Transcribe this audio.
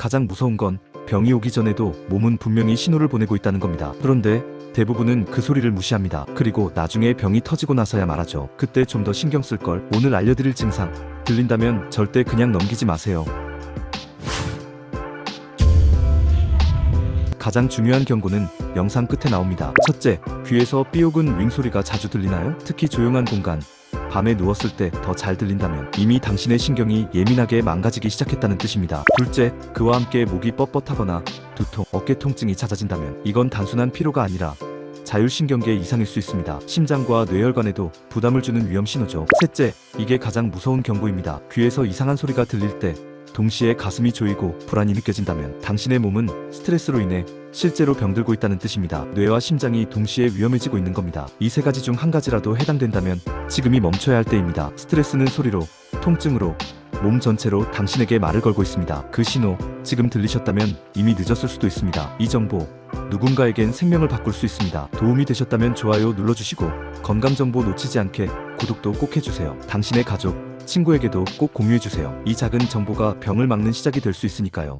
가장 무서운 건 병이 오기 전에도 몸은 분명히 신호를 보내고 있다는 겁니다. 그런데 대부분은 그 소리를 무시합니다. 그리고 나중에 병이 터지고 나서야 말하죠. 그때 좀 더 신경 쓸 걸. 오늘 알려드릴 증상 들린다면 절대 그냥 넘기지 마세요. 가장 중요한 경고는 영상 끝에 나옵니다. 첫째, 귀에서 삐옥은 윙 소리가 자주 들리나요? 특히 조용한 공간, 밤에 누웠을 때 더 잘 들린다면 이미 당신의 신경이 예민하게 망가지기 시작했다는 뜻입니다. 둘째, 그와 함께 목이 뻣뻣하거나 두통, 어깨 통증이 잦아진다면 이건 단순한 피로가 아니라 자율신경계 이상일 수 있습니다. 심장과 뇌혈관에도 부담을 주는 위험 신호죠. 셋째, 이게 가장 무서운 경고입니다. 귀에서 이상한 소리가 들릴 때 동시에 가슴이 조이고 불안이 느껴진다면 당신의 몸은 스트레스로 인해 실제로 병들고 있다는 뜻입니다. 뇌와 심장이 동시에 위험해지고 있는 겁니다. 이 세 가지 중 한 가지라도 해당된다면 지금이 멈춰야 할 때입니다. 스트레스는 소리로, 통증으로, 몸 전체로 당신에게 말을 걸고 있습니다. 그 신호, 지금 들리셨다면 이미 늦었을 수도 있습니다. 이 정보, 누군가에겐 생명을 바꿀 수 있습니다. 도움이 되셨다면 좋아요 눌러주시고 건강정보 놓치지 않게 구독도 꼭 해주세요. 당신의 가족, 친구에게도 꼭 공유해주세요. 이 작은 정보가 병을 막는 시작이 될 수 있으니까요.